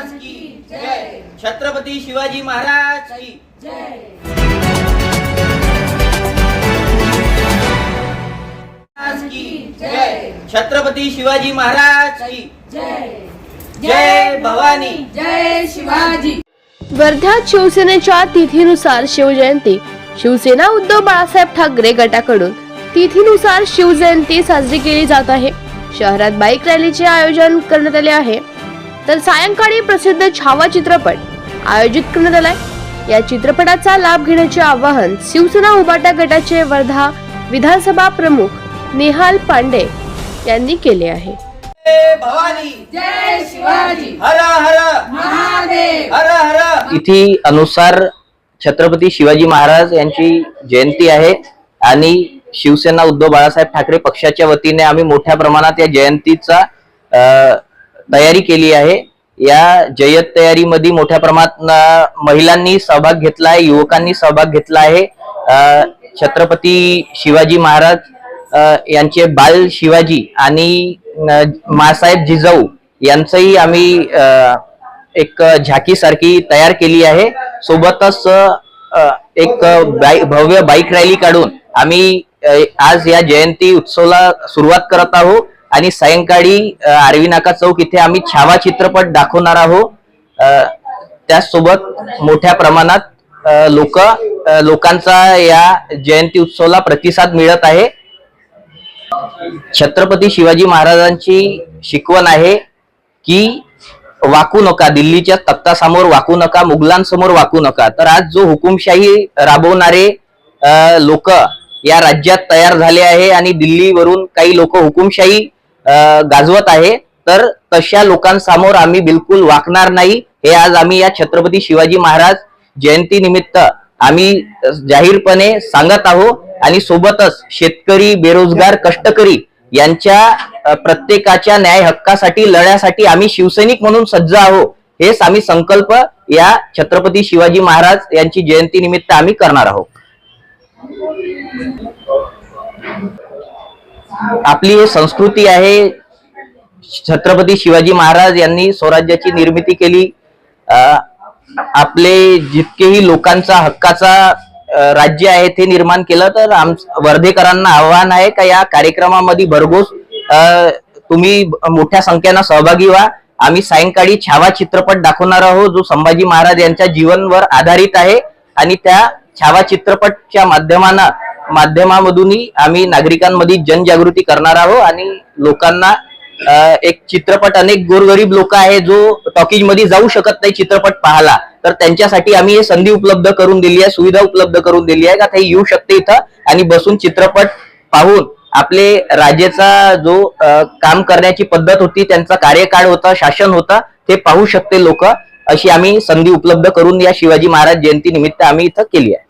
महाराज की जय। छत्रपती शिवाजी महाराज की महाराज की जय। छत्रपती शिवाजी महाराज की जय। भवानी। जय शिवाजी। वर्ध्यात शिवसेनेच्या तिथीनुसार शिवजयंती. शिवसेना उद्धव बाळासाहेब ठाकरे गटाकडून तिथीनुसार शिवजयंती साजरी केली जात आहे. शहरात बाईक रॅलीचे आयोजन करण्यात आले आहे. तर सायंकाळी प्रसिद्ध छावा चित्रपट आयोजित करण्यात आलाय. या चित्रपटाचा लाभ घेण्याचे आवाहन शिवसेना उबाटा गटाचे वर्धा विधानसभा प्रमुख निहाल पांडे यांनी केले आहे. जय भवानी. जय शिवाजी. हर हर. महादेव. हर हर. तिथी अनुसार छत्रपती शिवाजी महाराज यांची जयंती आहे आणि शिवसेना उद्धव बाळासाहेब ठाकरे पक्षाच्या वतीने आम्ही मोठ्या प्रमाणात या जयंतीचा अ, तयारी केली आहे. या जयत तयारीमध्ये मोठ्या प्रमाणात महिलांनी सहभाग घेतला आहे युवकांनी सहभाग घेतला आहे. छत्रपती शिवाजी महाराज यांचे बाल शिवाजी आणि मासाहेब जिजाऊ यांचंही आम्ही एक झाकी सारखी तयार केली आहे. सोबतच एक बाई- भव्य बाईक रॅली काढून आम्ही आज या जयंती उत्सवाला सुरुवात करत आहोत. आणि सायंकाळी अ, आरवी नाका चौक इथे आम्ही छावा चित्रपट दाखवणार आहोत. त्याचसोबत मोठ्या प्रमाणात लोक लोकांचा या जयंती उत्सवाला प्रतिसाद मिळत आहे. छत्रपती शिवाजी महाराजांची शिकवण आहे की वाकू नका दिल्लीच्या तख्तासमोर वाकू नका मुघलांसमोर वाकू नका. तर आज जो हुकुमशाही राबवणारे लोक या राज्यात तयार झाले आहे आणि दिल्लीवरून काही लोक हुकुमशाही गाजवत आहे. तर तशा लोकांसमोर आम्ही बिलकुल वाकणार नाही. हे आज आम्ही या छत्रपती शिवाजी महाराज जयंती निमित्त आम्ही जाहीरपणे सांगत आहोत आणि सोबतच शेतकरी बेरोजगार कष्टकरी यांच्या प्रत्येकाच्या न्याय हक्कासाठी लढ्यासाठी आम्ही शिवसैनिक म्हणून सज्ज आहोत. हेच आम्ही संकल्प या छत्रपती शिवाजी महाराज यांची जयंती निमित्त आम्ही करणार आहोत. आपली संस्कृती आहे. छत्रपती शिवाजी महाराज यांनी स्वराज्याची निर्मिती केली. आपले जितकेही लोकांचा हक्काचा राज्य आहे ते निर्माण केलं. तर आम वर्धेकरांना आव्हान आहे का या कार्यक्रमामध्ये भरघोस तुम्ही मोठ्या संख्येनं सहभागी व्हा. आम्ही सायंकाळी छावा चित्रपट दाखवणार आहोत जो संभाजी महाराज यांच्या जीवनवर आधारित आहे. आणि त्या छावा चित्रपटच्या माध्यमानं माध्यमामधूनही आम्ही नागरिकांमध्ये जनजागृती करणार आहोत आणि लोकांना एक चित्रपट अनेक गोरगरीब लोक आहे जो टॉकीजमध्ये जाऊ शकत नाही चित्रपट पाहायला. तर त्यांच्यासाठी आम्ही हे संधी उपलब्ध करून दिली आहे सुविधा उपलब्ध करून दिली आहे का ते येऊ शकते इथं आणि बसून चित्रपट पाहून आपले राजेचा जो आ, काम करण्याची पद्धत होती त्यांचा कार्यकाळ होता शासन होता ते पाहू शकते लोक. अशी आम्ही संधी उपलब्ध करून या शिवाजी महाराज जयंती निमित्त आम्ही इथं केली आहे.